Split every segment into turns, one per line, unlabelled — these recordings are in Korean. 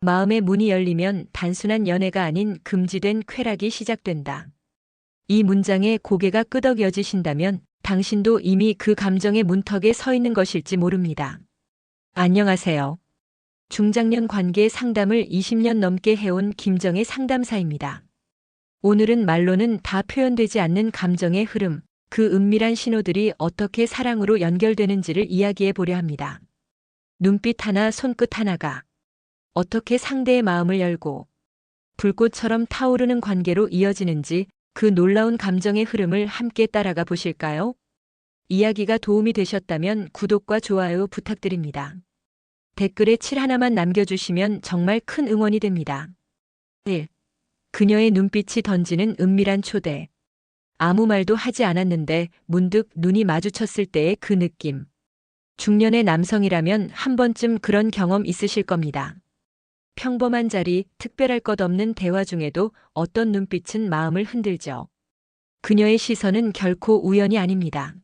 마음의 문이 열리면 단순한 연애가 아닌 금지된 쾌락이 시작된다. 이 문장에 고개가 끄덕여지신다면 당신도 이미 그 감정의 문턱에 서 있는 것일지 모릅니다. 안녕하세요. 중장년 관계 상담을 20년 넘게 해온 김정의 상담사입니다. 오늘은 말로는 다 표현되지 않는 감정의 흐름, 그 은밀한 신호들이 어떻게 사랑으로 연결되는지를 이야기해 보려 합니다. 눈빛 하나, 손끝 하나가 어떻게 상대의 마음을 열고 불꽃처럼 타오르는 관계로 이어지는지 그 놀라운 감정의 흐름을 함께 따라가 보실까요? 이야기가 도움이 되셨다면 구독과 좋아요 부탁드립니다. 댓글에 7 하나만 남겨주시면 정말 큰 응원이 됩니다. 1. 그녀의 눈빛이 던지는 은밀한 초대. 아무 말도 하지 않았는데 문득 눈이 마주쳤을 때의 그 느낌. 중년의 남성이라면 한 번쯤 그런 경험 있으실 겁니다. 평범한 자리, 특별할 것 없는 대화 중에도 어떤 눈빛은 마음을 흔들죠. 그녀의 시선은 결코 우연이 아닙니다.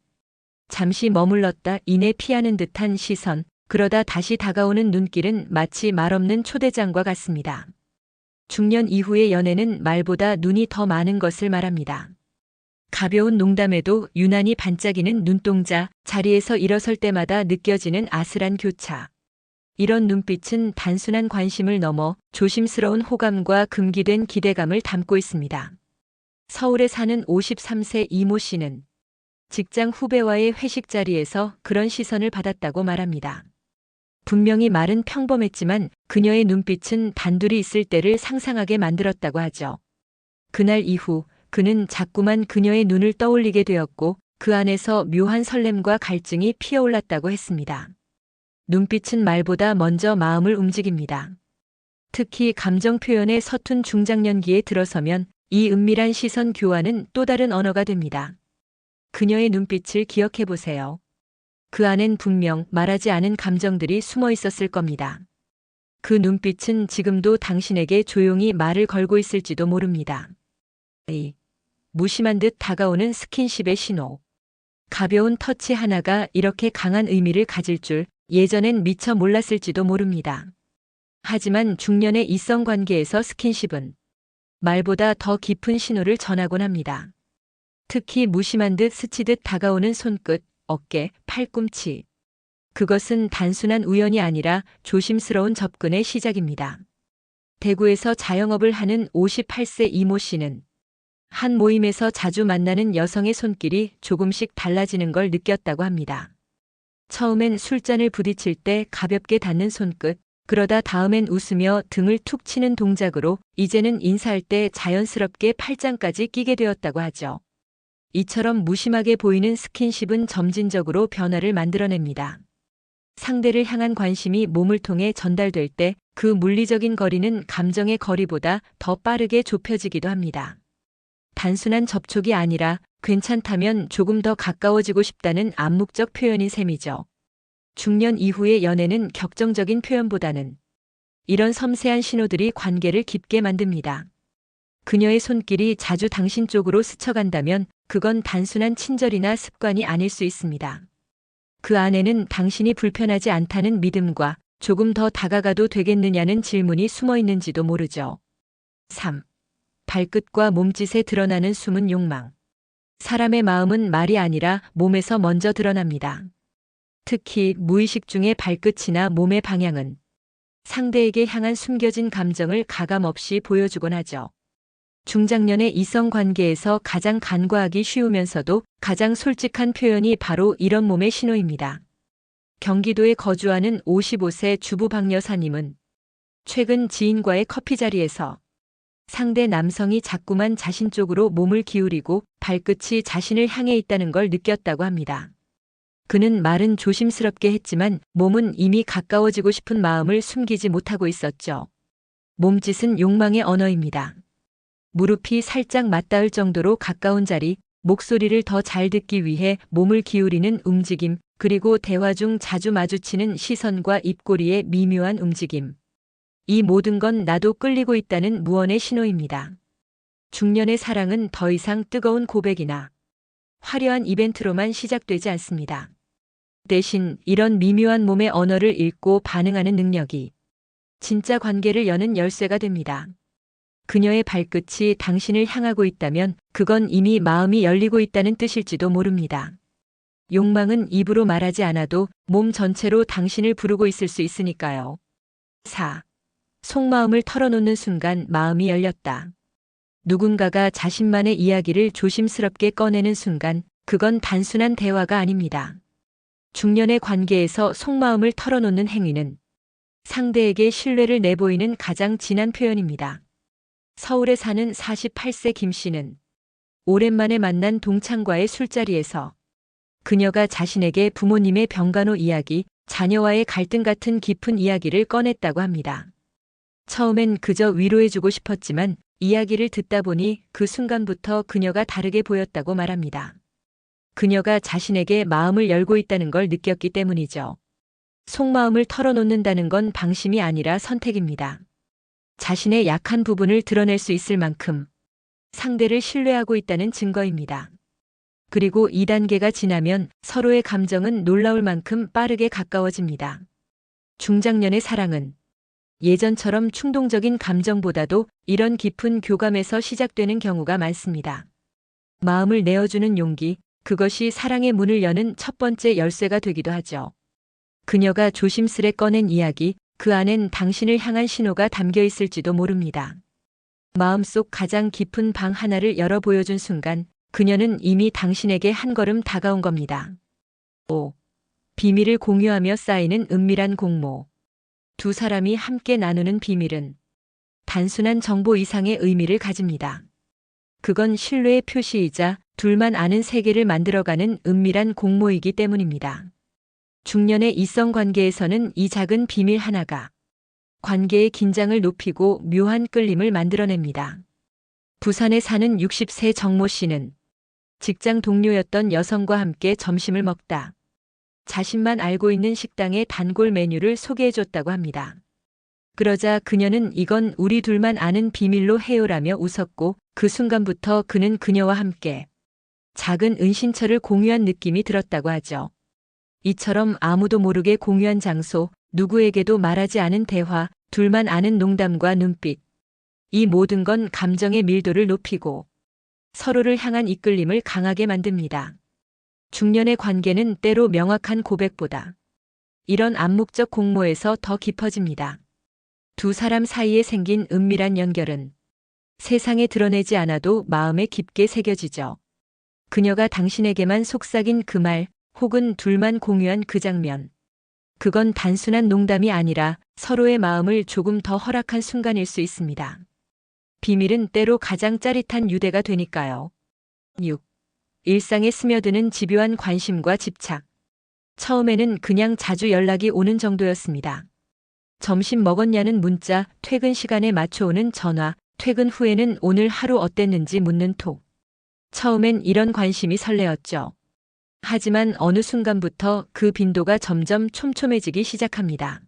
잠시 머물렀다 이내 피하는 듯한 시선, 그러다 다시 다가오는 눈길은 마치 말없는 초대장과 같습니다. 중년 이후의 연애는 말보다 눈이 더 많은 것을 말합니다. 가벼운 농담에도 유난히 반짝이는 눈동자, 자리에서 일어설 때마다 느껴지는 아슬한 교차. 이런 눈빛은 단순한 관심을 넘어 조심스러운 호감과 금기된 기대감을 담고 있습니다. 서울에 사는 53세 이모 씨는 직장 후배와의 회식 자리에서 그런 시선을 받았다고 말합니다. 분명히 말은 평범했지만 그녀의 눈빛은 단둘이 있을 때를 상상하게 만들었다고 하죠. 그날 이후 그는 자꾸만 그녀의 눈을 떠올리게 되었고 그 안에서 묘한 설렘과 갈증이 피어올랐다고 했습니다. 눈빛은 말보다 먼저 마음을 움직입니다. 특히 감정 표현에 서툰 중장년기에 들어서면 이 은밀한 시선 교환은 또 다른 언어가 됩니다. 그녀의 눈빛을 기억해 보세요. 그 안엔 분명 말하지 않은 감정들이 숨어 있었을 겁니다. 그 눈빛은 지금도 당신에게 조용히 말을 걸고 있을지도 모릅니다. 이 무심한 듯 다가오는 스킨십의 신호. 가벼운 터치 하나가 이렇게 강한 의미를 가질 줄 예전엔 미처 몰랐을지도 모릅니다. 하지만 중년의 이성 관계에서 스킨십은 말보다 더 깊은 신호를 전하곤 합니다. 특히 무심한 듯 스치듯 다가오는 손끝, 어깨, 팔꿈치. 그것은 단순한 우연이 아니라 조심스러운 접근의 시작입니다. 대구에서 자영업을 하는 58세 이모 씨는 한 모임에서 자주 만나는 여성의 손길이 조금씩 달라지는 걸 느꼈다고 합니다. 처음엔 술잔을 부딪힐 때 가볍게 닿는 손끝, 그러다 다음엔 웃으며 등을 툭 치는 동작으로 이제는 인사할 때 자연스럽게 팔짱까지 끼게 되었다고 하죠. 이처럼 무심하게 보이는 스킨십은 점진적으로 변화를 만들어냅니다. 상대를 향한 관심이 몸을 통해 전달될 때 그 물리적인 거리는 감정의 거리보다 더 빠르게 좁혀지기도 합니다. 단순한 접촉이 아니라 괜찮다면 조금 더 가까워지고 싶다는 암묵적 표현인 셈이죠. 중년 이후의 연애는 격정적인 표현보다는 이런 섬세한 신호들이 관계를 깊게 만듭니다. 그녀의 손길이 자주 당신 쪽으로 스쳐간다면 그건 단순한 친절이나 습관이 아닐 수 있습니다. 그 안에는 당신이 불편하지 않다는 믿음과 조금 더 다가가도 되겠느냐는 질문이 숨어 있는지도 모르죠. 3. 발끝과 몸짓에 드러나는 숨은 욕망. 사람의 마음은 말이 아니라 몸에서 먼저 드러납니다. 특히 무의식 중의 발끝이나 몸의 방향은 상대에게 향한 숨겨진 감정을 가감없이 보여주곤 하죠. 중장년의 이성 관계에서 가장 간과하기 쉬우면서도 가장 솔직한 표현이 바로 이런 몸의 신호입니다. 경기도에 거주하는 55세 주부 박 여사님은 최근 지인과의 커피 자리에서 상대 남성이 자꾸만 자신 쪽으로 몸을 기울이고 발끝이 자신을 향해 있다는 걸 느꼈다고 합니다. 그는 말은 조심스럽게 했지만 몸은 이미 가까워지고 싶은 마음을 숨기지 못하고 있었죠. 몸짓은 욕망의 언어입니다. 무릎이 살짝 맞닿을 정도로 가까운 자리, 목소리를 더 잘 듣기 위해 몸을 기울이는 움직임, 그리고 대화 중 자주 마주치는 시선과 입꼬리의 미묘한 움직임. 이 모든 건 나도 끌리고 있다는 무언의 신호입니다. 중년의 사랑은 더 이상 뜨거운 고백이나 화려한 이벤트로만 시작되지 않습니다. 대신 이런 미묘한 몸의 언어를 읽고 반응하는 능력이 진짜 관계를 여는 열쇠가 됩니다. 그녀의 발끝이 당신을 향하고 있다면 그건 이미 마음이 열리고 있다는 뜻일지도 모릅니다. 욕망은 입으로 말하지 않아도 몸 전체로 당신을 부르고 있을 수 있으니까요. 4. 속마음을 털어놓는 순간 마음이 열렸다. 누군가가 자신만의 이야기를 조심스럽게 꺼내는 순간 그건 단순한 대화가 아닙니다. 중년의 관계에서 속마음을 털어놓는 행위는 상대에게 신뢰를 내보이는 가장 진한 표현입니다. 서울에 사는 48세 김 씨는 오랜만에 만난 동창과의 술자리에서 그녀가 자신에게 부모님의 병간호 이야기, 자녀와의 갈등 같은 깊은 이야기를 꺼냈다고 합니다. 처음엔 그저 위로해주고 싶었지만 이야기를 듣다 보니 그 순간부터 그녀가 다르게 보였다고 말합니다. 그녀가 자신에게 마음을 열고 있다는 걸 느꼈기 때문이죠. 속마음을 털어놓는다는 건 방심이 아니라 선택입니다. 자신의 약한 부분을 드러낼 수 있을 만큼 상대를 신뢰하고 있다는 증거입니다. 그리고 2단계가 지나면 서로의 감정은 놀라울 만큼 빠르게 가까워집니다. 중장년의 사랑은 예전처럼 충동적인 감정보다도 이런 깊은 교감에서 시작되는 경우가 많습니다. 마음을 내어주는 용기, 그것이 사랑의 문을 여는 첫 번째 열쇠가 되기도 하죠. 그녀가 조심스레 꺼낸 이야기, 그 안엔 당신을 향한 신호가 담겨 있을지도 모릅니다. 마음속 가장 깊은 방 하나를 열어 보여준 순간, 그녀는 이미 당신에게 한 걸음 다가온 겁니다. 5. 비밀을 공유하며 쌓이는 은밀한 공모. 두 사람이 함께 나누는 비밀은 단순한 정보 이상의 의미를 가집니다. 그건 신뢰의 표시이자 둘만 아는 세계를 만들어가는 은밀한 공모이기 때문입니다. 중년의 이성 관계에서는 이 작은 비밀 하나가 관계의 긴장을 높이고 묘한 끌림을 만들어냅니다. 부산에 사는 60세 정모 씨는 직장 동료였던 여성과 함께 점심을 먹다. 자신만 알고 있는 식당의 단골 메뉴를 소개해줬다고 합니다. 그러자 그녀는 이건 우리 둘만 아는 비밀로 해요라며 웃었고 그 순간부터 그는 그녀와 함께 작은 은신처를 공유한 느낌이 들었다고 하죠. 이처럼 아무도 모르게 공유한 장소, 누구에게도 말하지 않은 대화, 둘만 아는 농담과 눈빛. 이 모든 건 감정의 밀도를 높이고 서로를 향한 이끌림을 강하게 만듭니다. 중년의 관계는 때로 명확한 고백보다 이런 암묵적 공모에서 더 깊어집니다. 두 사람 사이에 생긴 은밀한 연결은 세상에 드러내지 않아도 마음에 깊게 새겨지죠. 그녀가 당신에게만 속삭인 그 말, 혹은 둘만 공유한 그 장면. 그건 단순한 농담이 아니라 서로의 마음을 조금 더 허락한 순간일 수 있습니다. 비밀은 때로 가장 짜릿한 유대가 되니까요. 6. 일상에 스며드는 집요한 관심과 집착. 처음에는 그냥 자주 연락이 오는 정도였습니다. 점심 먹었냐는 문자, 퇴근 시간에 맞춰오는 전화, 퇴근 후에는 오늘 하루 어땠는지 묻는 톡. 처음엔 이런 관심이 설레었죠. 하지만 어느 순간부터 그 빈도가 점점 촘촘해지기 시작합니다.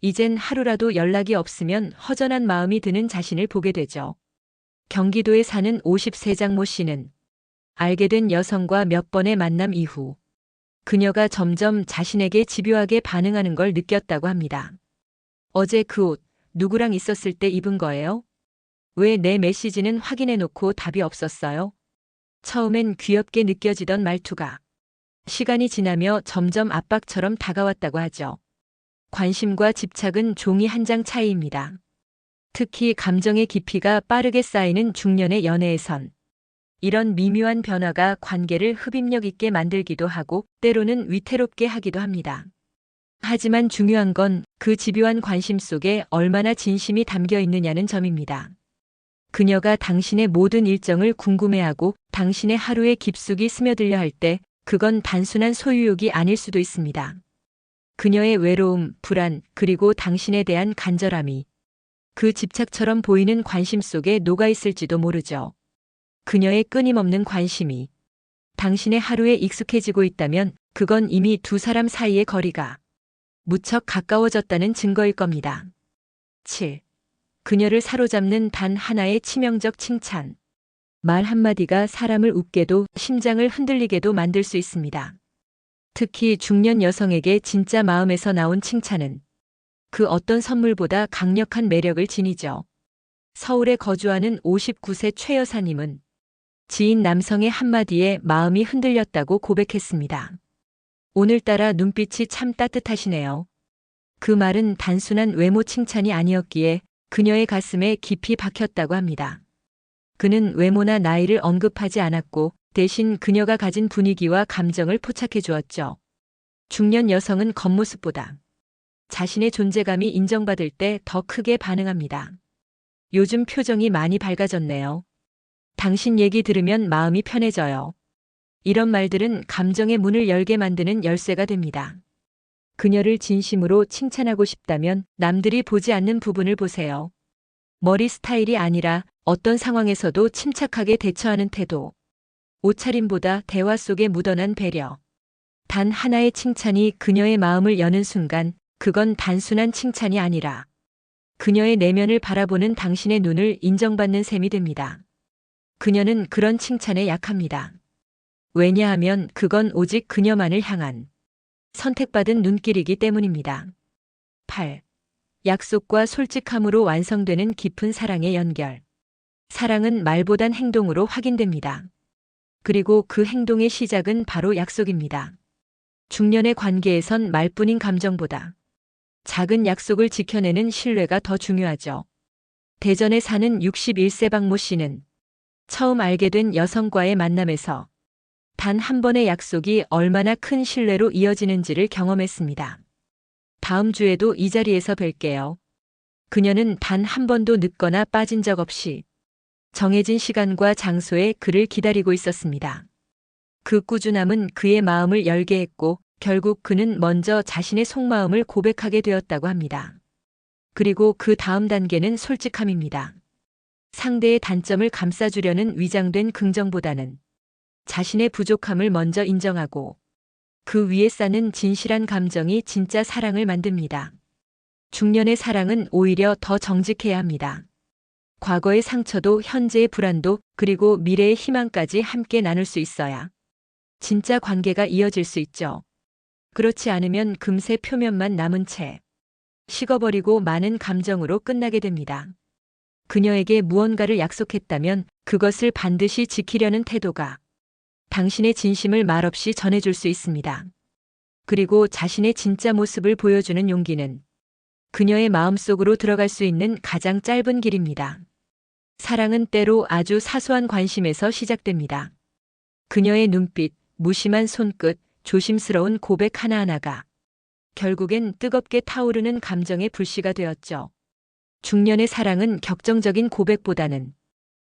이젠 하루라도 연락이 없으면 허전한 마음이 드는 자신을 보게 되죠. 경기도에 사는 50세 장모 씨는 알게 된 여성과 몇 번의 만남 이후 그녀가 점점 자신에게 집요하게 반응하는 걸 느꼈다고 합니다. 어제 그 옷 누구랑 있었을 때 입은 거예요? 왜 내 메시지는 확인해 놓고 답이 없었어요? 처음엔 귀엽게 느껴지던 말투가 시간이 지나며 점점 압박처럼 다가왔다고 하죠. 관심과 집착은 종이 한 장 차이입니다. 특히 감정의 깊이가 빠르게 쌓이는 중년의 연애에선 이런 미묘한 변화가 관계를 흡입력 있게 만들기도 하고 때로는 위태롭게 하기도 합니다. 하지만 중요한 건 그 집요한 관심 속에 얼마나 진심이 담겨 있느냐는 점입니다. 그녀가 당신의 모든 일정을 궁금해하고 당신의 하루에 깊숙이 스며들려 할 때 그건 단순한 소유욕이 아닐 수도 있습니다. 그녀의 외로움, 불안, 그리고 당신에 대한 간절함이 그 집착처럼 보이는 관심 속에 녹아 있을지도 모르죠. 그녀의 끊임없는 관심이 당신의 하루에 익숙해지고 있다면 그건 이미 두 사람 사이의 거리가 무척 가까워졌다는 증거일 겁니다. 7. 그녀를 사로잡는 단 하나의 치명적 칭찬. 말 한마디가 사람을 웃게도 심장을 흔들리게도 만들 수 있습니다. 특히 중년 여성에게 진짜 마음에서 나온 칭찬은 그 어떤 선물보다 강력한 매력을 지니죠. 서울에 거주하는 59세 최 여사님은 지인 남성의 한마디에 마음이 흔들렸다고 고백했습니다. 오늘따라 눈빛이 참 따뜻하시네요. 그 말은 단순한 외모 칭찬이 아니었기에 그녀의 가슴에 깊이 박혔다고 합니다. 그는 외모나 나이를 언급하지 않았고 대신 그녀가 가진 분위기와 감정을 포착해 주었죠. 중년 여성은 겉모습보다 자신의 존재감이 인정받을 때 더 크게 반응합니다. 요즘 표정이 많이 밝아졌네요. 당신 얘기 들으면 마음이 편해져요. 이런 말들은 감정의 문을 열게 만드는 열쇠가 됩니다. 그녀를 진심으로 칭찬하고 싶다면 남들이 보지 않는 부분을 보세요. 머리 스타일이 아니라 어떤 상황에서도 침착하게 대처하는 태도. 옷차림보다 대화 속에 묻어난 배려. 단 하나의 칭찬이 그녀의 마음을 여는 순간 그건 단순한 칭찬이 아니라 그녀의 내면을 바라보는 당신의 눈을 인정받는 셈이 됩니다. 그녀는 그런 칭찬에 약합니다. 왜냐하면 그건 오직 그녀만을 향한 선택받은 눈길이기 때문입니다. 8. 약속과 솔직함으로 완성되는 깊은 사랑의 연결. 사랑은 말보단 행동으로 확인됩니다. 그리고 그 행동의 시작은 바로 약속입니다. 중년의 관계에선 말뿐인 감정보다 작은 약속을 지켜내는 신뢰가 더 중요하죠. 대전에 사는 61세 박모 씨는 처음 알게 된 여성과의 만남에서 단 한 번의 약속이 얼마나 큰 신뢰로 이어지는지를 경험했습니다. 다음 주에도 이 자리에서 뵐게요. 그녀는 단 한 번도 늦거나 빠진 적 없이 정해진 시간과 장소에 그를 기다리고 있었습니다. 그 꾸준함은 그의 마음을 열게 했고 결국 그는 먼저 자신의 속마음을 고백하게 되었다고 합니다. 그리고 그 다음 단계는 솔직함입니다. 상대의 단점을 감싸주려는 위장된 긍정보다는 자신의 부족함을 먼저 인정하고 그 위에 쌓는 진실한 감정이 진짜 사랑을 만듭니다. 중년의 사랑은 오히려 더 정직해야 합니다. 과거의 상처도 현재의 불안도 그리고 미래의 희망까지 함께 나눌 수 있어야 진짜 관계가 이어질 수 있죠. 그렇지 않으면 금세 표면만 남은 채 식어버리고 많은 감정으로 끝나게 됩니다. 그녀에게 무언가를 약속했다면 그것을 반드시 지키려는 태도가 당신의 진심을 말없이 전해줄 수 있습니다. 그리고 자신의 진짜 모습을 보여주는 용기는 그녀의 마음속으로 들어갈 수 있는 가장 짧은 길입니다. 사랑은 때로 아주 사소한 관심에서 시작됩니다. 그녀의 눈빛, 무심한 손끝, 조심스러운 고백 하나하나가 결국엔 뜨겁게 타오르는 감정의 불씨가 되었죠. 중년의 사랑은 격정적인 고백보다는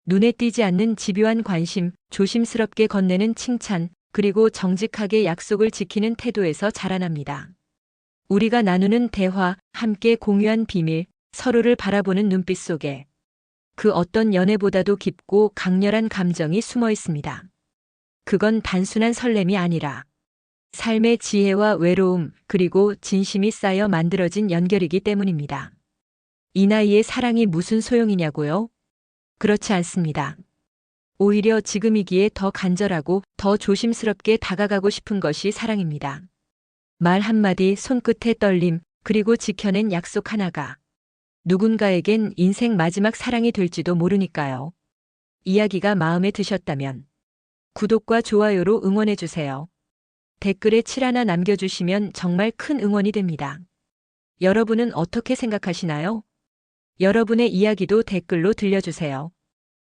눈에 띄지 않는 집요한 관심, 조심스럽게 건네는 칭찬, 그리고 정직하게 약속을 지키는 태도에서 자라납니다. 우리가 나누는 대화, 함께 공유한 비밀, 서로를 바라보는 눈빛 속에 그 어떤 연애보다도 깊고 강렬한 감정이 숨어 있습니다. 그건 단순한 설렘이 아니라 삶의 지혜와 외로움, 그리고 진심이 쌓여 만들어진 연결이기 때문입니다. 이 나이에 사랑이 무슨 소용이냐고요? 그렇지 않습니다. 오히려 지금이기에 더 간절하고 더 조심스럽게 다가가고 싶은 것이 사랑입니다. 말 한마디, 손끝의 떨림, 그리고 지켜낸 약속 하나가 누군가에겐 인생 마지막 사랑이 될지도 모르니까요. 이야기가 마음에 드셨다면 구독과 좋아요로 응원해주세요. 댓글에 칠 하나 남겨주시면 정말 큰 응원이 됩니다. 여러분은 어떻게 생각하시나요? 여러분의 이야기도 댓글로 들려주세요.